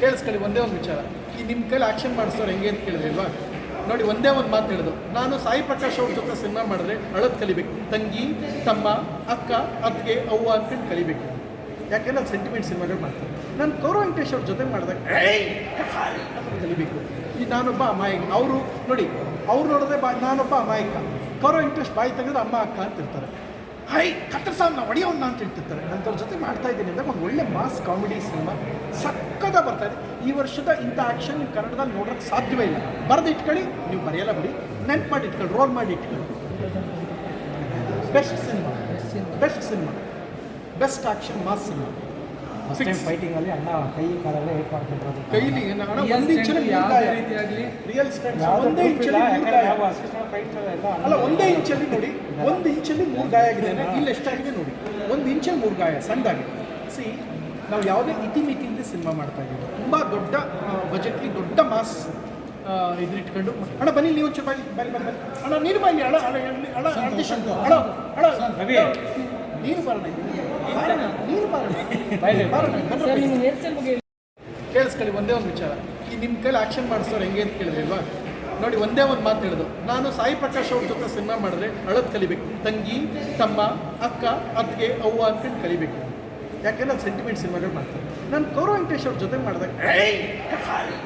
ಕೇಳಿಸ್ಕೊಳ್ಳಿ, ಒಂದೇ ಒಂದು ವಿಚಾರ. ಈ ನಿಮ್ಮ ಕೈಲಿ ಆ್ಯಕ್ಷನ್ ಮಾಡಿಸೋರು ಹೆಂಗೆ ಅಂತ ಕೇಳಿದ್ರಿಲ್ವಾ? ನೋಡಿ, ಒಂದೇ ಒಂದು ಮಾತು ಹೇಳಿದ್ರು ನಾನು ಸಾಯಿ ಪ್ರಕಾಶ್ ಅವ್ರ ಜೊತೆ ಸಿನಿಮಾ ಮಾಡಿದ್ರೆ ಅಳದ್ ಕಲಿಬೇಕು. ತಂಗಿ, ತಮ್ಮ, ಅಕ್ಕ, ಅತ್ತಿಗೆ, ಅವ್ವ ಅಂತ ಕಲಿಬೇಕು. ಯಾಕೆಂದ್ರೆ ಸೆಂಟಿಮೆಂಟ್ ಸಿನಿಮಾಗಳು ಮಾಡ್ತಾರೆ. ನಾನು ಗೌರವ ವೆಂಕಟೇಶ್ ಅವ್ರ ಜೊತೆ ಮಾಡಿದಾಗ ಕಲಿಬೇಕು. ಈ ನಾನೊಬ್ಬ ಅಮಾಯಕ. ಅವರು, ನೋಡಿ, ಅವ್ರು ನೋಡಿದ್ರೆ ಬಾ, ನಾನೊಬ್ಬ ಅಮಾಯಕ. ಗೌರವ ವೆಂಕಟೇಶ್ ಬಾಯಿ ತೆಗೆದ್ರೆ ಅಮ್ಮ, ಅಕ್ಕ ಅಂತ ಇರ್ತಾರೆ. ಹೈ ನಾ ಹೊಡೆಯೋನ್ನ ಅಂತ ಹೇಳ್ತಿರ್ತಾರೆ ನಂತರ ಜೊತೆ ಮಾಡ್ತಾ ಇದ್ದೀನಿ ಅಂದಾಗ ಒಂದು ಒಳ್ಳೆ ಮಾಸ್ ಕಾಮಿಡಿ ಸಿನಿಮಾ ಸಕ್ಕದ ಬರ್ತಾ ಇದೆ. ಈ ವರ್ಷದ ಇಂಥ ಆ್ಯಕ್ಷನ್ ನೀವು ಕನ್ನಡದಲ್ಲಿ ನೋಡೋಕ್ಕೆ ಸಾಧ್ಯವೇ ಇಲ್ಲ. ಬರೆದು ಇಟ್ಕೊಳ್ಳಿ, ನೀವು ಬರೆಯಲ್ಲ ಬಿಡಿ. ನೆನ್ಪು ಮಾಡಿ ಇಟ್ಕೊಳ್ಳಿ ರೋಲ್ ಮಾಡಿ ಇಟ್ಕೊಳ್ಳಿ. Best cinema best cinema best action mass cinema first time fighting ಅಲ್ಲಿ ಅಣ್ಣ ಕೈ ಕಾಲೆಲ್ಲ ಏಟ್ ಮಾಡ್ಕೊಂಡಿರೋದು ಕೈಲಿ ಅಣ್ಣ ಒಂದು ಮೂರ್ಗಾಯ ಯಾವುದೇ ರೀತಿಯಾಗ್ಲಿ ರಿಯಲ್ ಸ್ಟೆಂಟ್ ಯಾವ್ದು ಒಂದೇ ಇಂಚಲ್ಲಿ ಯಾವ ಅಸಿಸ್ಟೆಂಟ್ ಫೈಟ್ ಎಲ್ಲ ಅಲ್ಲ ಒಂದೇ ಇಂಚಲ್ಲಿ ನೋಡಿ ಒಂದು ಇಂಚಲ್ಲಿ ಮೂರು ಗಾಯ ಆಗಿದೆ ಇಲ್ಲಿ ಎಷ್ಟಾಗಿದೆ ನೋಡಿ. ಒಂದು ಇಂಚಲ್ಲಿ ಮೂರು ಗಾಯ ಸಣ್ಣದಾಗಿದೆ ಸಿ ನಾವು ಯಾವುದೇ ಇತಿಮಿತಿಯಿಂದ ಸಿನಿಮಾ ಮಾಡ್ತಾ ಇದ್ದೀವಿ. ತುಂಬ ದೊಡ್ಡ ಬಜೆಟ್ಲಿ ದೊಡ್ಡ ಮಾಸ್ ಇದ್ರಿಟ್ಕೊಂಡು ಅಣ್ಣ ಬನ್ನಿ ನೀವು ಒಂಚೂರು ಬನ್ನಿ ಬನ್ನಿ ಅಣ್ಣ ನೀರು ಬನ್ನಿ ಅಣ್ಣ ಅಣ್ಣ ಅಣ್ಣ ಅಣ್ಣ ಅಣ್ಣ ಅಣ್ಣ ರವಿ. ನೀರು ಪಾಲನೆ ನೀರು ಪಾಲನೆ ಕೇಳಿಸ್ಕೊಳ್ಳಿ ಒಂದೇ ಒಂದು ವಿಚಾರ. ಈ ನಿಮ್ಮ ಕೈಲಿ ಆಕ್ಷನ್ ಮಾಡಿಸೋರು ಹೆಂಗೆ ಅಂತ ಕೇಳಿದ್ರಿಲ್ವಾ? ನೋಡಿ ಒಂದೇ ಒಂದು ಮಾತು ಹೇಳಿದ್ರು ನಾನು ಸಾಯಿ ಪ್ರಕಾಶ್ ಅವ್ರ ಜೊತೆ ಸಿನಿಮಾ ಮಾಡಿದ್ರೆ ಅಳದ್ ಕಲಿಬೇಕು. ತಂಗಿ ತಮ್ಮ ಅಕ್ಕ ಅತ್ತಿಗೆ ಅವ್ವ ಅಂತ ಕಲಿಬೇಕು. ಯಾಕೆಂದ್ರೆ ಅದು ಸೆಂಟಿಮೆಂಟ್ ಸಿನಿಮಾಗಳು ಮಾಡ್ತಾರೆ. ನಾನು ಗೌರವ ವೆಂಕಟೇಶ್ ಅವ್ರ ಜೊತೆ ಮಾಡಿದಾಗ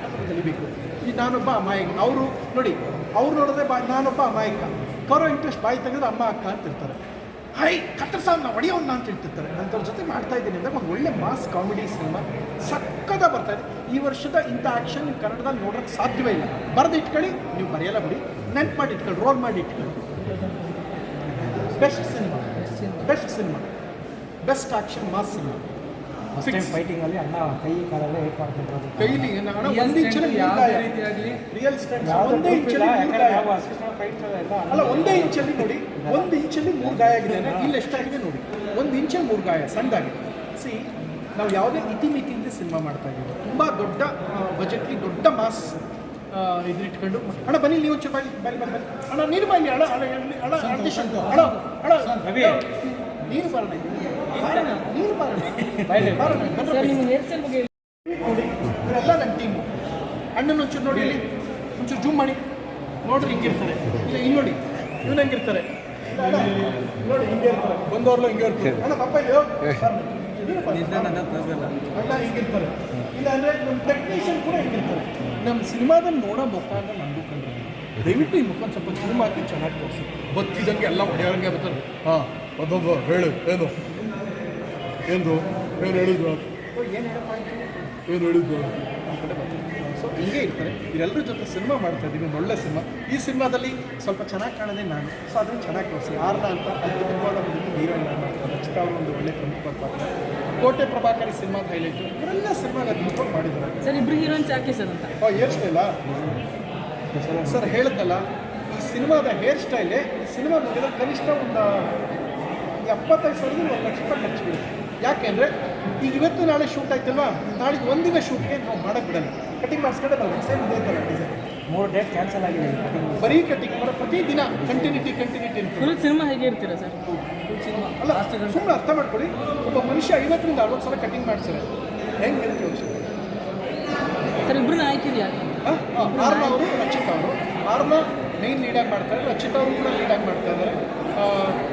ಅಂತ ಕಲಿಬೇಕು. ಈ ನಾನೊಬ್ಬ ಅಮಾಯಕ. ಅವರು ನೋಡಿ ಅವ್ರು ನೋಡಿದ್ರೆ ಬಾ ನಾನೊಬ್ಬ ಅಮಾಯಕ. ಗೌರವ ವೆಂಕಟೇಶ್ ಬಾಯಿ ತೆಗೆದ್ರೆ ಅಮ್ಮ ಅಕ್ಕ ಅಂತ ಕತ್ರ ಹೈ ನಾವು ಅಂತ ಹೇಳ್ತಿರ್ತಾರೆ. ನಂತರ ಜೊತೆ ಮಾಡ್ತಾ ಇದ್ದೀನಿ ಅಂದರೆ ಒಂದು ಒಳ್ಳೆ ಮಾಸ್ ಕಾಮಿಡಿ ಸಿನಿಮಾ ಸಕ್ಕದ ಬರ್ತಾ ಇದೆ. ಈ ವರ್ಷದ ಇಂಥ ಆ್ಯಕ್ಷನ್ ನೀವು ಕನ್ನಡದಲ್ಲಿ ನೋಡೋಕೆ ಸಾಧ್ಯವೇ ಇಲ್ಲ. ಬರೆದು ಇಟ್ಕೊಳ್ಳಿ, ನೀವು ಬರೆಯಲ್ಲ ಬಿಡಿ. ನೆನ್ಪು ಮಾಡಿ ಇಟ್ಕೊಳ್ಳಿ ರೋಲ್ ಮಾಡಿ ಇಟ್ಕೊಳ್ಳಿ. Best cinema best cinema best action mass cinema first time fighting ಅಲ್ಲಿ ಅಣ್ಣ ಕೈ ಕಾಲೆಲ್ಲ ಏಟ್ ಮಾಡ್ಕೊಂಡಿರೋದು ಕೈಲಿ ಒಂದು ಇಂಚಲ್ಲಿ ಯಾವುದೇ ರೀತಿಯಾಗಲಿ ರಿಯಲ್ ಯಾವ್ದು ಒಂದೇ ಇಂಚಲ್ಲಿ ಯಾವ ಅಸಿಸ್ಟೆಂಟ್ ಫೈಟ್ ಎಲ್ಲ ಅಲ್ಲ ಒಂದೇ ಇಂಚಲ್ಲಿ ನೋಡಿ ಒಂದು ಇಂಚಲ್ಲಿ ಮೂರು ಗಾಯ ಆಗಿದೆ ಅಂದ್ರೆ ಇಲ್ಲಿ ಎಷ್ಟಾಗಿದೆ ನೋಡಿ? ಒಂದು ಇಂಚಲ್ಲಿ ಮೂರು ಗಾಯ ಸಣ್ಣದಾಗಿದೆ ಸಿ ನಾವು ಯಾವುದೇ ಇತಿಮಿತಿಯಿಂದ ಸಿನಿಮಾ ಮಾಡ್ತಾ ಇದ್ದೀವಿ. ತುಂಬ ದೊಡ್ಡ ಬಜೆಟ್ಲಿ ದೊಡ್ಡ ಮಾಸ್ ಇಟ್ಕೊಂಡು ಅಣ್ಣ ಬನ್ನಿ ನೀವು ಚಪಾಯಿ ಬನ್ನಿ ಬನ್ನಿ ಅಣ್ಣ ನೀರು ಬನ್ನಿ ಅಣ್ಣ ಅಣ್ಣ ಅಣ್ಣ ಅಣ್ಣ ಅಣ್ಣ. ನೀರು ಬರೋಣ ಇವರೆಲ್ಲ ನನ್ನ ಟೀಮು ಅಣ್ಣನ ಒಂಚೂರು ನೋಡಿ ಇಲ್ಲಿ ಒಂಚೂರು ಜೂಮ್ ಮಾಡಿ ನೋಡ್ರಿ ಹಿಂಗಿರ್ತಾರೆ ಇಲ್ಲ ಇಲ್ಲಿ ನೋಡಿ ಇವನು ಹೆಂಗಿರ್ತಾರೆ ನೋಡಿ ಹಿಂಗೆ ಇರ್ತಾರೆ ಬಂದವ್ರಲ್ಲ ಹಿಂಗೆ ಇರ್ತಾರೆ ಅಣ್ಣ ಪಪ್ಪ ಇದು ಅಣ್ಣ ಹಿಂಗಿರ್ತಾರೆ ಇಲ್ಲ ಅಂದ್ರೆ ನಮ್ಮ ಟೆಕ್ನಿಷಿಯನ್ ಕೂಡ ಹಿಂಗಿರ್ತಾರೆ ನಮ್ಮ ಸಿನಿಮಾದಲ್ಲಿ ನೋಡೋ ಮುಖ ಅಂದ್ರೆ ನಂದು ಕಂಡ್ರೆ ದಯವಿಟ್ಟು ಈ ಮುಖ ಸ್ವಲ್ಪ ಜೂಮ್ ಚೆನ್ನಾಗಿ ತೋರಿಸಿ. ಬತ್ತಿದಂಗೆ ಎಲ್ಲ ಹೊಡೆಯೋಂಗೆ ಬರ್ತಾರೆ ಹಾಂ, ಅದೊಬ್ಬ ಹೇಳು, ಏನು? ಎಂದು ಏನು ಹೇಳಿದ್ರು? ಏನು ಏನು ಬರ್ತಾರೆ ಸೊ ಹಿಂಗೆ ಇರ್ತಾರೆ. ಇವರೆಲ್ಲರ ಜೊತೆ ಸಿನಿಮಾ ಮಾಡ್ತಾ ಇದ್ದೀವಿ ಒಂದು ಒಳ್ಳೆ ಸಿನಿಮಾ ಈ ಸಿನಿಮಾದಲ್ಲಿ ಸ್ವಲ್ಪ ಚೆನ್ನಾಗಿ ಕಾಣೋದೇ ನಾನು. ಸೊ ಅದನ್ನು ಚೆನ್ನಾಗಿ ತೋರಿಸಿ ಆರ್ನ ಅಂತ ಅದ್ಭುತವಾದ ಹುಡುಗಿ ಹೀರೋಯಿನ್ ಮಾಡ್ತಾರೆ? ರಚಿತಾ ಅವರು ಒಂದು ಒಳ್ಳೆ ಪ್ರಮುಖ ಪಾತ್ರ. ಕೋಟೆ ಪ್ರಭಾಕರಿ ಸಿನಿಮಾದ ಹೈಲೈಟು ಇವರೆಲ್ಲ ಸಿನಿಮಾಗೆ ಅದ್ಭುತವಾಗಿ ಮಾಡಿದ್ದಾರೆ. ಸರ್ ಇಬ್ರು ಹೀರೋಯಿನ್ಸ್ ಯಾಕೆ ಸರ್ ಅಂತ? ಓ ಹೇರ್ ಸ್ಟೈಲ ಸರ್ ಹೇಳ್ತಲ್ಲ ಈ ಸಿನಿಮಾದ ಹೇರ್ ಸ್ಟೈಲೇ ಈ ಸಿನಿಮಾ ಮುಗಿದ ಕನಿಷ್ಠ ಒಂದು ಎಪ್ಪತ್ತೈದು ಸಾವಿರದ ಒಂದು ಲಕ್ಷ ರೂಪಾಯಿ ಖರ್ಚು ಬೀಳುತ್ತೆ. ಯಾಕೆಂದರೆ ಈಗ ಇವತ್ತು ನಾಳೆ ಶೂಟ್ ಆಯ್ತಲ್ವಾ? ನಾಳೆಗೆ ಒಂದಿನ ಶೂಟ್ಗೆ ನಾವು ಮಾಡಕ್ಕೆ ಬಿಡಲ್ಲ. ಕಟಿಂಗ್ ಮಾಡಿಸ್ಕೊಂಡೆ ಬರಲ್ಲ ಸೇಮ್ ಇದೇ ಥರ ಡಿಸೈನ್ ಮೂರು ಡೇಟ್ ಕ್ಯಾನ್ಸಲ್ ಆಗಿದೆ ಬರೀ ಕಟಿಂಗ್ ಮಾಡೋ ಪ್ರತಿದಿನ ಕಂಟಿನ್ಯೂಟಿ ಕಂಟಿನ್ಯೂಟಿ ಫುಲ್ ಸಿನಿಮಾ ಹೇಗೆ ಇರ್ತೀರಾ ಸರ್ ಫುಲ್ ಸಿನಿಮಾ ಅಲ್ಲ ಸುಮ್ಮನೆ ಅರ್ಥ ಮಾಡ್ಕೊಳ್ಳಿ. ಒಬ್ಬ ಮನುಷ್ಯ ಐವತ್ತರಿಂದ ಅರವತ್ತು ಸಲ ಕಟಿಂಗ್ ಮಾಡ್ತಾರೆ ಹೆಂಗೆ ಇರುತ್ತೆ ಯೋಚನೆ ಸರ್ ಇಬ್ರು ನಾಯಕಿರಿ ಯಾಕೆ ಆರ್ನ ಅವರು ರಚಿತ್ ಅವರು. ಆರ್ನ ಮೇನ್ ಲೀಡಾಗಿ ಮಾಡ್ತಾರೆ. ರಚಿತ ಅವರು ಕೂಡ ಲೀಡಾಗಿ ಮಾಡ್ತಾ ಇದ್ದಾರೆ.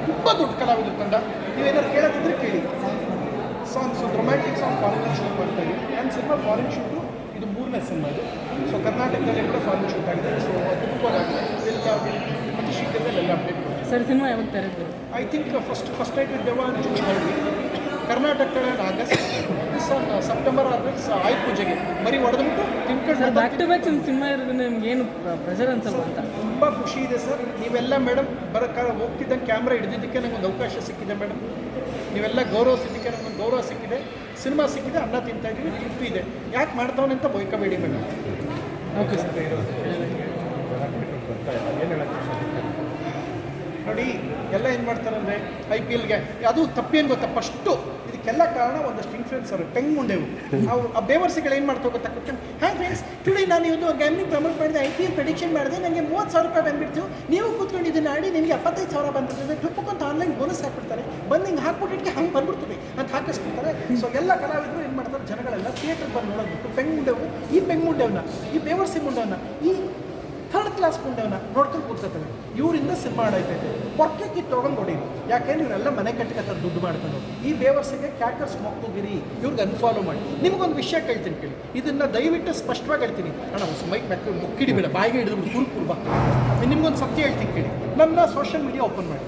ತುಂಬ ದೊಡ್ಡ ಕಲಾವಿದ ತಂಡ. ನೀವೇನಾದ್ರು ಕೇಳೋದಿದ್ರೆ ಕೇಳಿ. Songs so romantic song foreign shoot ಮಾಡ್ತಾ ಇದ್ದೀವಿ ಆ್ಯಂಡ್ ಸಿನಿಮಾ ಫಾರಿನ್ ಶೂಟು ಇದು ಮೂರನೇ ಸಿನಿಮಾ ಇದು. ಸೊ ಕರ್ನಾಟಕದಲ್ಲಿ ಕೂಡ ಫಾರಿನ್ ಶೂಟ್ ಆಗಿದೆ. ಸೊ ಅದ್ಭುತವಾಗಿದೆ ಎಲ್ಲ ಮತ್ತು ಶೀಘ್ರದಲ್ಲಿ ಎಲ್ಲ ಅಪ್ಡೇಟ್ ಸರ್ ಸಿನಿಮಾ ಯಾವಾಗ ತೆರೆದ್ರು? I think first first night ದೇವ ಜೂನ್ ಮಾಡಿ ಕರ್ನಾಟಕ ಆಗಸ್ಟ್ ಸೆಪ್ಟೆಂಬರ್ ಆಗಸ್ಟ್ ಆಯ್ ಪೂಜೆಗೆ. ಬರೀ ಹೊಡೆದ್ಬಿಟ್ಟು ಸರ್ ಬ್ಯಾಕ್ ಟು ತಿನ್ಕೊಂಡು ಬ್ಯಾಕ್ ಸಿನಿಮಾ ಇರೋದು ನಿಮ್ಗೆ ಏನು ಪ್ರೆಷರ್ ಅನ್ಸಲ್ವ ಅಂತ? ತುಂಬ ಖುಷಿ ಇದೆ ಸರ್ ನೀವೆಲ್ಲ ಮೇಡಮ್ ಬರೋಕ್ಕ ಹೋಗ್ತಿದ್ದಂಗೆ ಕ್ಯಾಮ್ರಾ ಹಿಡಿದಿದ್ದಕ್ಕೆ ನನಗೆ ಒಂದು ಅವಕಾಶ ಸಿಕ್ಕಿದೆ ಮೇಡಮ್ ನೀವೆಲ್ಲ ಗೌರವ ಸಿಕ್ಕಿದೆ ನಮ್ಮ ಗೌರವ ಸಿಕ್ಕಿದೆ ಸಿನಿಮಾ ಸಿಕ್ಕಿದೆ ಅನ್ನ ತಿಂತಾ ಇದ್ದೀವಿ ತೃಪ್ತಿ ಇದೆ. ಯಾಕೆ ಮಾಡ್ತಾವನೆ ಅಂತ ಬೈಕಬೇಡಿ ಮೇಡಮ್. Okay sir. ನೋಡಿ ಎಲ್ಲ ಏನು ಮಾಡ್ತಾರೆ ಅಂದರೆ ಐ ಪಿ ಎಲ್ಗೆ ಅದು ತಪ್ಪೇನು ಗೊತ್ತಾ? ಫಸ್ಟು ಇದಕ್ಕೆಲ್ಲ ಕಾರಣ ಒಂದಷ್ಟು ಇನ್ಫ್ಲುಯೆನ್ಸರ್ ಟೆಂಗ್ ಮುಂಡೆವು ನಾವು ಆ ಬೇವರ್ಸಿಗಳು ಏನು ಮಾಡ್ತಾ ಗೊತ್ತಾ? ಕೂತ್ಕೊಂಡು ಫ್ರೆಂಡ್ಸ್ ಟುಡೇ ನಾನು ಇವತ್ತು ಗ್ಯಾಮ್ಲಿಂಗ್ ಪ್ರಮೋಟ್ ಮಾಡಿದೆ ಐ ಪಿ ಎಲ್ ಪ್ರೆಡಿಕ್ಷನ್ ಮಾಡಿದೆ. ನನಗೆ ಮೂವತ್ತು ಸಾವಿರ ರೂಪಾಯಿ ಬಂದ್ಬಿಡ್ತು. ನೀವು ಕೂತ್ಕೊಂಡು ಆಡಿ ನಿಮಗೆ ಎಪ್ಪತ್ತೈದು ಸಾವಿರ ಬಂದಿರ್ತದೆ ಟುಪ್ಪಕ್ಕಂತ ಆನ್ಲೈನ್ ಬೋನಸ್ ಹಾಕ್ಬಿಡ್ತಾರೆ. ಬಂದು ಹಿಂಗೆ ಹಾಕ್ಬಿಟ್ಟಿದ್ದಕ್ಕೆ ಹಂಗೆ ಬಂದ್ಬಿಡ್ತದೆ. ಅಂತ ಹಾಕಿಸ್ಬಿಡ್ತಾರೆ. ಸೊ ಎಲ್ಲ ಕಲಾವಿದರು ಏನು ಮಾಡ್ತಾರೆ? ಜನಗಳೆಲ್ಲ ಥಿಯೇಟರ್ ಬಂದು ನೋಡೋದು ಪೆಂಗ್ ಮುಂಡೆವು ಈ ಪೆಂಗ್ ಮುಂಡೆವನ್ನ ಈ ಬೇವರ್ಸಿ ಮುಂಡೆವನ್ನ ಈ ಥರ್ಡ್ ಕ್ಲಾಸ್ ಮುಂಡೆವನ್ನ ನೋಡ್ಕೊಂಡು ಕೂತ್ಕೊತವೆ ಇವರಿಂದ ಸಿನಿಮಾ ಆಡೈತೈತೆ ಪೊರ್ಕೆ ಕಿತ್ತು ತೊಗೊಂಡು ನೋಡಿರಿ ಯಾಕೆಂದ್ರೆ ಇವರೆಲ್ಲ ಮನೆ ಕಟ್ಕೊತಾರೆ ದುಡ್ಡು ಮಾಡ್ಕೊಂಡು ಈ ಬೇವರ್ಸಿಗೆ ಕ್ಯಾಕರ್ಸ್ ಮಕ್ಕಳಿರಿ ಇವ್ರಿಗೆ ಅನ್ಫಾಲೋ ಮಾಡಿ. ನಿಮ್ಗೊಂದು ವಿಷಯ ಕೇಳ್ತೀನಿ ಕೇಳಿ. ಇದನ್ನ ದಯವಿಟ್ಟು ಸ್ಪಷ್ಟವಾಗಿ ಹೇಳ್ತೀನಿ. ಅಣ್ಣ, ಹೊಸ ಮೈಕ್ ಮ್ಯಾಕ್ ಮುಕ್ಕಿಡಿ ಬೇಡ. ಬಾಯಿಗೆ ಹಿಡಿದು ಕುರು ಕುರ್ಬಾ. ನಿಮ್ಗೊಂದು ಸತ್ಯ ಹೇಳ್ತೀನಿ ಕೇಳಿ. ನನ್ನ ಸೋಷಿಯಲ್ ಮೀಡಿಯಾ ಓಪನ್ ಮಾಡಿ.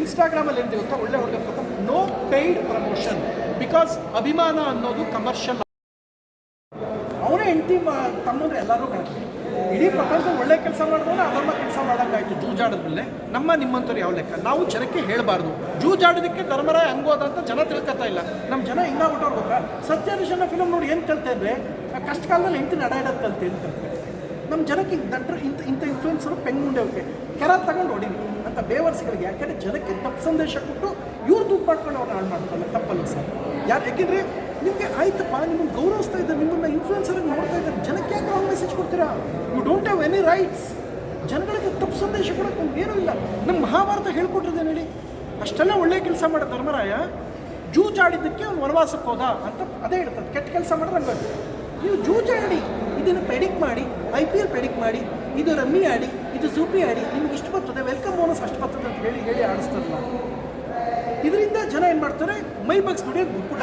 ಇನ್ಸ್ಟಾಗ್ರಾಮಲ್ಲಿ ಏನು ಗೊತ್ತಾ ಒಳ್ಳೆ ಹುಡುಗ ನೋ ಪೇಯ್ಡ್ ಪ್ರಮೋಷನ್ ಬಿಕಾಸ್ ಅಭಿಮಾನ ಅನ್ನೋದು ಕಮರ್ಷಿಯಲ್ ಅವನೇ ಹೆಂಡತಿ ತಮ್ಮಂದ್ರೆ ಎಲ್ಲರೂ ಕಳ್ತಾರೆ ಇಡೀ ಪ್ರಪಂಚ ಒಳ್ಳೆ ಕೆಲಸ ಮಾಡಿದ್ರೆ ಅದನ್ನ ಕೆಲಸ ಮಾಡೋಂಗಾಯ್ತು ಜೂಜಾಡಿದ್ಮೇಲೆ. ನಮ್ಮ ನಿಮ್ಮಂಥವ್ರು ಯಾವ ಲೆಕ್ಕ? ನಾವು ಜನಕ್ಕೆ ಹೇಳಬಾರ್ದು. ಜೂಜಾಡೋದಕ್ಕೆ ಧರ್ಮರಾಯ ಹಂಗೋದ ಅಂತ ಜನ ತಿಳ್ಕೊತಾ ಇಲ್ಲ. ನಮ್ಮ ಜನ ಹಿಂಗಾಗ್ಬಿಟ್ಟವ್ರು ಗೊತ್ತಾ? ಸತ್ಯನಿಷನ ಫಿಲಮ್ ನೋಡಿ ಏನು ಕಲಿತೆ ಅಂದರೆ ಕಷ್ಟ ಕಾಲದಲ್ಲಿ ಹೆಂಡತಿ ನಡ ಕಲಿತೆ ಅಂತ ನಮ್ಮ ಜನಕ್ಕೆ ದಟ್ರು ಇಂಥ ಇಂಥ ಇನ್ಫ್ಲೂಯೆನ್ಸರು ಪೆಂಗುಂಡೆ ಅವ್ರಿಗೆ ಕೆರ ತಗೊಂಡು ಹೊಡೀನಿ ಅಂತ ಬೇವರ್ಸಿಗಳಿಗೆ ಯಾಕೆಂದರೆ ಜನಕ್ಕೆ ತಪ್ಪು ಸಂದೇಶ ಕೊಟ್ಟು ಇವ್ರು ದುಡ್ಡು ಮಾಡ್ಕೊಂಡು ಅವ್ರನ್ನ ಹಾಳು ಮಾಡ್ತಾರೆ. ತಪ್ಪಲ್ಲ ಸರ್. ಯಾರು ಯಾಕೆಂದರೆ ನಿಮಗೆ ಆಯ್ತಪ್ಪ, ನಿಮ್ಮನ್ನು ಗೌರವಿಸ್ತಾ ಇದ್ದಾರೆ, ನಿಮ್ಮನ್ನ ಇನ್ಫ್ಲೂಯೆನ್ಸರ್ ನೋಡ್ತಾ ಇದ್ದಾರೆ. ಜನಕ್ಕೆ ಯಾಕೆ ರಾಂಗ್ ಮೆಸೇಜ್ ಕೊಡ್ತೀರಾ? You don't have any rights ಜನಗಳಿಗೆ ತಪ್ಪು ಸಂದೇಶ ಕೊಡೋಕೆ ನಮ್ಗೆ ಏನೂ ಇಲ್ಲ. ನಮ್ಮ ಮಹಾಭಾರತ ಹೇಳ್ಕೊಟ್ಟಿದೆ ನೋಡಿ ಅಷ್ಟೆಲ್ಲ ಒಳ್ಳೆ ಕೆಲಸ ಮಾಡೋ ಧರ್ಮರಾಯ. ಜೂಜಾಡಿದ್ದಕ್ಕೆ ಅವ್ನು ವನವಾಸಕ್ಕೆ ಹೋದ ಅಂತ ಅದೇ ಹೇಳ್ತದೆ ಕೆಟ್ಟ ಕೆಲಸ ಮಾಡಿದ್ರೆ ಹಂಗೆ ನೀವು ಜೂಜಾಡಿ ಇದನ್ನು ಪ್ರೆಡಿಕ್ಟ್ ಮಾಡಿ ಐ ಪಿ ಎಲ್ ಪ್ರೆಡಿಕ್ಟ್ ಮಾಡಿ, ಇದು ರಮ್ಮಿ ಆಡಿ, ಇದು ಜೂಪಿ ಆಡಿ, ನಿಮ್ಗೆ ಇಷ್ಟು ಬರ್ತದೆ ವೆಲ್ಕಮ್ ಬೋನಸ್ ಅಷ್ಟು ಬರ್ತದೆ ಅಂತ ಹೇಳಿ ಹೇಳಿ ಆಡಿಸ್ತಾರಲ್ಲ ಇದರಿಂದ ಜನ ಏನು ಮಾಡ್ತಾರೆ? ಮೈ ಬಗ್ಸ್ ದುಡಿಯೋದು ದುಡ್ಡು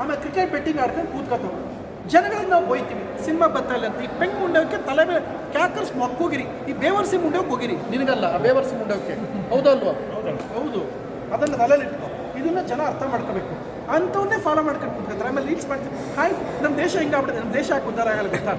ಆಮೇಲೆ ಕ್ರಿಕೆಟ್ ಬೆಟ್ಟಿಂಗ್ ಆಡ್ಕೊಂಡು ಕೂತ್ಕೋತಾವೆ ಜನಗಳನ್ನ ನಾವು ಹೋಯ್ತೀವಿ ಸಿನಿಮಾ ಬತ್ತಲ್ಲ ಅಂತ. ಈ ಪೆಂಗ್ ಮುಂಡೋಕ್ಕೆ ತಲೆ ಮೇಲೆ ಕ್ಯಾಕರ್ಸ್ ಮಕ್ಕೋಗಿರಿ. ಈ ಬೇವರ್ಸಿ ಮುಂಡೋಕ್ಕೆ ಹೋಗಿರಿ. ನಿನಗಲ್ಲ, ಆ ಬೇವರ್ಸಿ ಮುಂಡೋಕ್ಕೆ ಹೌದಲ್ವಾ ಹೌದು ಅದನ್ನು ತಲೆಯಲ್ಲಿ ಇಟ್ಕೋ. ಇದನ್ನ ಜನ ಅರ್ಥ ಮಾಡ್ಕೋಬೇಕು. ಅಂಥವನ್ನೇ ಫಾಲೋ ಮಾಡ್ಕೊಂಡು ಕೂತ್ಕೊತಾರೆ ಆಮೇಲೆ ರೀಲ್ಸ್ ಮಾಡ್ತೀವಿ ಹಾಯ್ ನಮ್ಮ ದೇಶ ಹಿಂಗಾಗ್ಬಿಡುತ್ತೆ ನಮ್ಮ ದೇಶ ಯಾಕೆ ಉದ್ಧಾರ ಆಗಲ್ಲ ಗೊತ್ತಾ?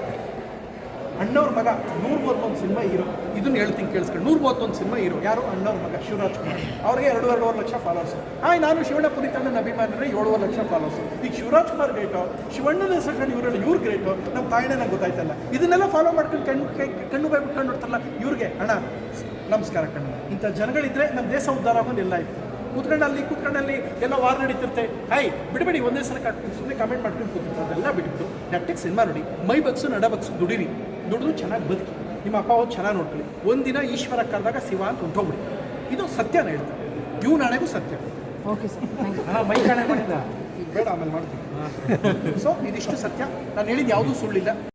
ಅಣ್ಣವ್ರ ಮಗ ನೂರ ಮೂವತ್ತೊಂದು ಸಿನಿಮಾ ಹೀರೋ. ಇದನ್ನ ಹೇಳ್ತೀನಿ ಕೇಳಿಸ್ಕೊಂಡು ನೂರ ಮೂವತ್ತೊಂದು ಸಿನಿಮಾ ಹೀರೋ. ಯಾರು? ಅಣ್ಣವ್ರ ಮಗ ಶಿವರಾಜ್ ಕುಮಾರ್. ಅವ್ರಿಗೆ ಎರಡು ಎರಡೂವರೆ ಲಕ್ಷ ಫಾಲೋರ್ಸ್ ಹಾಯ್, ನಾನು ಶಿವಣ್ಣ ಪುನೀತ್ ನನ್ನ ಅಭಿಮಾನಿದ್ರೆ ಏಳುವರೆ ಲಕ್ಷ ಫಾಲೋರ್ಸ್ ಈಗ ಶಿವರಾಜ್ ಕುಮಾರ್ ಗ್ರೇಟು ಶಿವಣ್ಣನ ಹೆಸರು ಇವರಲ್ಲಿ ಇವ್ರು ಗ್ರೇಟೋ ನಮ್ಮ ತಾಯಿನೇ ನಂಗೆ ಗೊತ್ತಾಯ್ತಲ್ಲ? ಇದನ್ನೆಲ್ಲ ಫಾಲೋ ಮಾಡ್ಕೊಂಡು ಕಣ್ಣು ಕೈ, ಕಣ್ಣು ಬೈ ಬಿಟ್ಕೊಂಡು ನೋಡ್ತಾರಲ್ಲ, ಇವ್ರಿಗೆ, ಅಣ್ಣ, ನಮಸ್ಕಾರ ಕಣ್ಣು ಇಂಥ ಜನಗಳಿದ್ರೆ ನಮ್ಮ ದೇಶ ಉದ್ಧಾರ ಆಗೋದು ಎಲ್ಲ ಇತ್ತು ಕೂತ್ಕೊಂಡಲ್ಲಿ ಕೂತ್ಕೊಂಡಲ್ಲಿ ಎಲ್ಲ ವಾರ ನಡೀತಿರುತ್ತೆ. ಹಾಯ್ ಬಿಡಬೇಡಿ, ಒಂದೇ ಸಲ ಸುಮ್ಮನೆ ಕಮೆಂಟ್ ಮಾಡ್ಕೊಂಡು ಕೂತಿರ್ತಾರೆ ಅದೆಲ್ಲ ಬಿಟ್ಬಿಟ್ಟು, ನೆಟ್ಟಿಗೆ ಸಿನಿಮಾ ನೋಡಿ, ಮೈ ಬಗ್ಸು, ನಡ ಬಗ್ಸು, ದುಡಿರಿ. ದುಡಿದು ಚೆನ್ನಾಗಿ ಬದುಕಿ ನಿಮ್ಮ ಅಪ್ಪ ಅವ್ರು ಚೆನ್ನಾಗಿ ನೋಡ್ಕೊಳ್ಳಿ. ಒಂದಿನ ಈಶ್ವರ ಕರೆದಾಗ ಶಿವ ಅಂತ ಹೊಂಟೋಗ್ಬಿಡಿ. ಇದು ಸತ್ಯನ ಹೇಳ್ತಾರೆ. ಇವು ನಾಳೆಗೂ ಸತ್ಯ. ಓಕೆ ಸರ್ ಮೈ ಕಾಣೆ ಮಾಡಿದ ಬೇಡ ಆಮೇಲೆ ಮಾಡ್ತೀನಿ. ಸೊ ಇದಿಷ್ಟು ಸತ್ಯ. ನಾನು ಹೇಳಿದ್ದು ಯಾವುದೂ ಸುಳ್ಳಿಲ್ಲ.